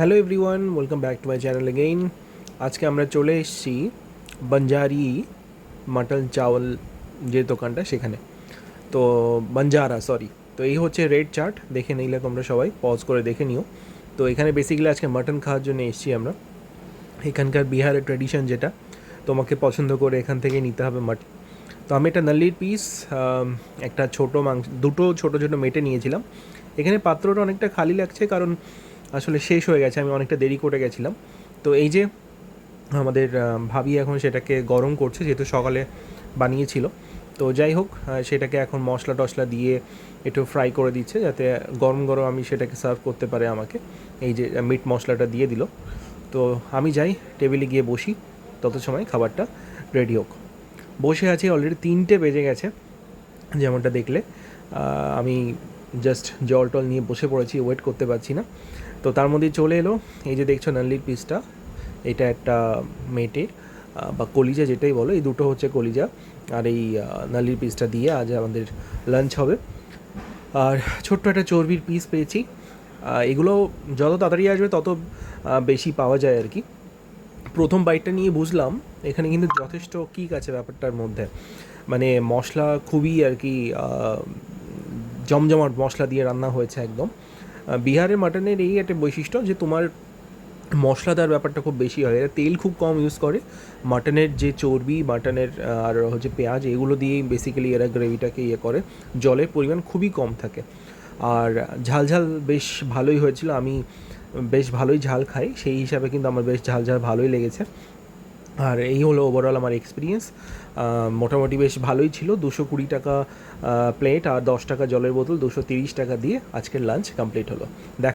Hello everyone welcome back to my channel again আজকে আমরা চলে এসেছি বঞ্জারি মাটন চাওয়াল যে দোকানটা সেখানে। তো বঞ্জারা সরি তো এই হচ্ছে রেড চার্ট দেখে নিলে তোমরা সবাই পজ করে দেখে নিও। তো এখানে বেসিক্যালি আজকে মাটন খাওয়ার জন্য এসেছি আমরা। এখানকার বিহারের ট্র্যাডিশন যেটা, তোমাকে পছন্দ করে এখান থেকে নিতে হবে মাটন তো আমি একটা নাল্লির পিস একটা ছোট মাংস, দুটো ছোট ছোট মেটে নিয়েছিলাম। এখানে পাত্রটা অনেকটা খালি লাগছে কারণ আসলে শেষ হয়ে গেছে, আমি অনেকটা দেরি করে গেছিলাম। তো এই যে, আমাদের ভাবি এখন সেটাকে গরম করছে, যেহেতু সকালে বানিয়েছিল। তো যাই হোক সেটাকে এখন মশলা টশলা দিয়ে একটু ফ্রাই করে দিচ্ছে, যাতে গরম গরম আমি সেটাকে সার্ভ করতে পারে আমাকে। এই যে মিট মশলাটা দিয়ে দিল। তো আমি যাই টেবিলে গিয়ে বসি, তত সময় খাবারটা রেডি হোক। বসে আছি অলরেডি তিনটে বেজে গেছে, যেমনটা দেখলে। আমি জাস্ট জল টল নিয়ে বসে পড়েছি ওয়েট করতে পারছি না। তো তার মধ্যে চলে এলো। এই যে দেখছ নাল্লির পিসটা এটা একটা মেটের বা কলিজা যেটাই বলো এই দুটো হচ্ছে কলিজা। আর এই আহ, নাল্লির পিসটা দিয়ে আজ আমাদের লাঞ্চ হবে। আর ছোট্ট একটা চর্বির পিস পেয়েছি। এগুলো যত তাড়াতাড়ি আসবে তত বেশি পাওয়া যায় আর কি। প্রথম বাইটটা নিয়ে বুঝলাম এখানে কিন্তু যথেষ্ট কিক আছে ব্যাপারটার মধ্যে। মানে মশলা খুবই আর কি জমজমাট মশলা দিয়ে রান্না হয়েছে একদম। বিহারের মাটনের এই একটা বৈশিষ্ট্য যে তোমার মশলাদার ব্যাপারটা খুব বেশি হয়। এরা তেল খুব কম ইউজ করে। মাটনের যে চর্বি, মাটনের আর হচ্ছে পেঁয়াজ, এগুলো দিয়েই বেসিক্যালি এরা গ্রেভিটাকে ইয়ে করে। জলের পরিমাণ খুবই কম থাকে। আর ঝাল ঝাল বেশ ভালোই হয়েছিল। আমি বেশ ভালোই ঝাল খাই। সেই হিসাবে কিন্তু আমার বেশ ঝাল ঝাল ভালোই লেগেছে। আর এই হলো ওভারঅল আমার এক্সপিরিয়েন্স মোটামুটি বেশ ভালোই ছিল। দুশো কুড়ি টাকা প্লেট আর দশ টাকা জলের বোতল, দুশো তিরিশ টাকা দিয়ে আজকের লাঞ্চ কমপ্লিট হলো। দেখ